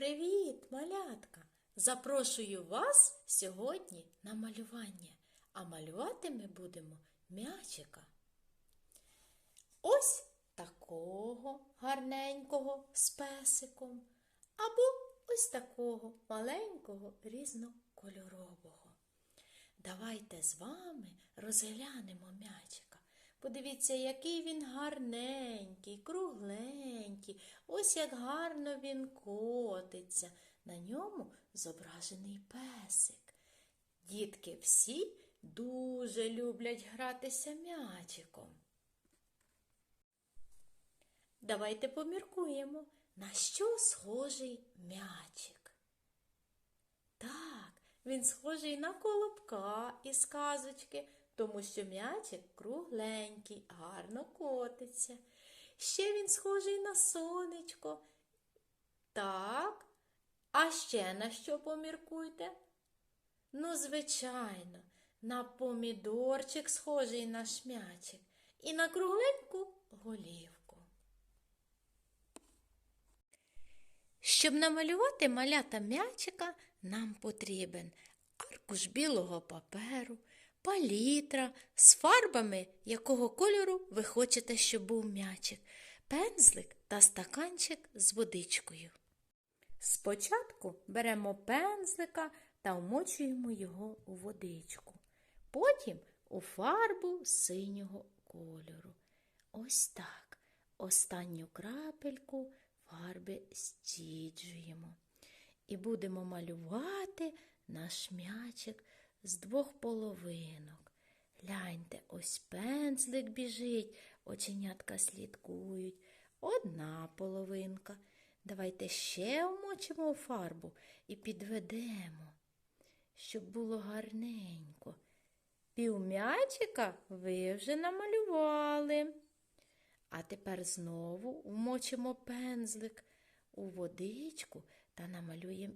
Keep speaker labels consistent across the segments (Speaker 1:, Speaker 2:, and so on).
Speaker 1: Привіт, малятка! Запрошую вас сьогодні на малювання, а малювати ми будемо м'ячика. Ось такого гарненького з песиком, або ось такого маленького різнокольорового. Давайте з вами розглянемо м'ячика. Подивіться, який він гарненький, кругленький, ось як гарно він котиться. На ньому зображений песик. Дітки всі дуже люблять гратися м'ячиком. Давайте поміркуємо, на що схожий м'ячик. Так, він схожий на колобка із казочки, тому що м'ячик кругленький, гарно котиться. Ще він схожий на сонечко. Так, а ще на що поміркуйте? Ну, звичайно, на помідорчик схожий наш м'ячик і на кругленьку голівку. Щоб намалювати малята м'ячика, нам потрібен аркуш білого паперу, палітра з фарбами, якого кольору ви хочете, щоб був м'ячик, пензлик та стаканчик з водичкою. Спочатку беремо пензлика та вмочуємо його у водичку, потім у фарбу синього кольору. Ось так. Останню крапельку фарби стіджуємо. І будемо малювати наш м'ячик з двох половинок. Гляньте, ось пензлик біжить, оченятка слідкують. Одна половинка. Давайте ще вмочимо фарбу і підведемо, щоб було гарненько. Півм'ячика ви вже намалювали. А тепер знову вмочимо пензлик у водичку та намалюємо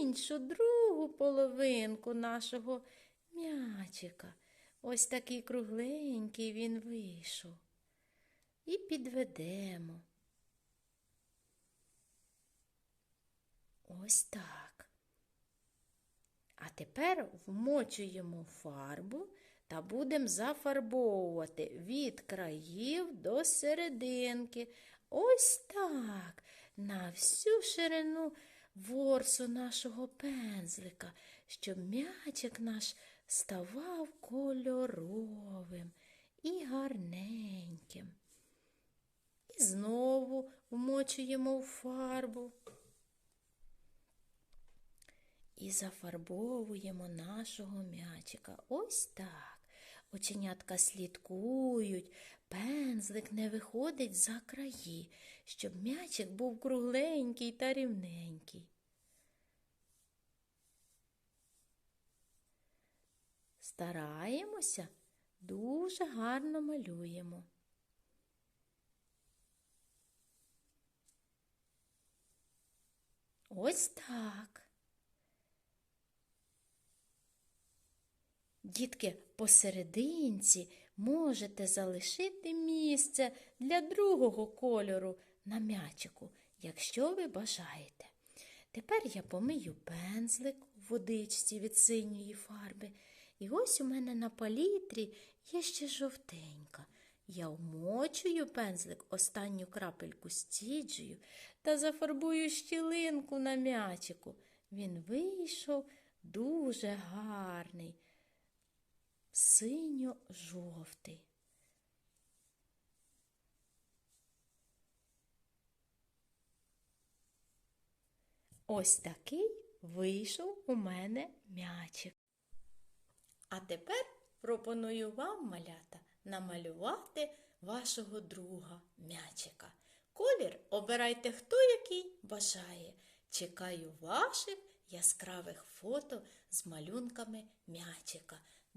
Speaker 1: іншу другу половинку нашого м'ячика. Ось такий кругленький він вийшов. І підведемо. Ось так. А тепер вмочуємо фарбу та будемо зафарбовувати від країв до серединки. Ось так, на всю ширину ворсу нашого пензлика, щоб м'ячик наш ставав кольоровим і гарненьким. І знову вмочуємо в фарбу. І зафарбовуємо нашого м'ячика. Ось так. Оченятка слідкують, пензлик не виходить за краї, щоб м'ячик був кругленький та рівненький. Стараємося, дуже гарно малюємо. Ось так. Дітки, посерединці можете залишити місце для другого кольору на м'ячику, якщо ви бажаєте. Тепер я помию пензлик в водичці від синьої фарби. І ось у мене на палітрі є ще жовтенька. Я вмочую пензлик, останню крапельку стіджую та зафарбую щілинку на м'ячику. Він вийшов дуже гарний синьо-жовтий. Ось такий вийшов у мене м'ячик. А тепер пропоную вам, малята, намалювати вашого друга м'ячика. Колір обирайте хто який бажає. Чекаю ваших яскравих фото з малюнками м'ячика.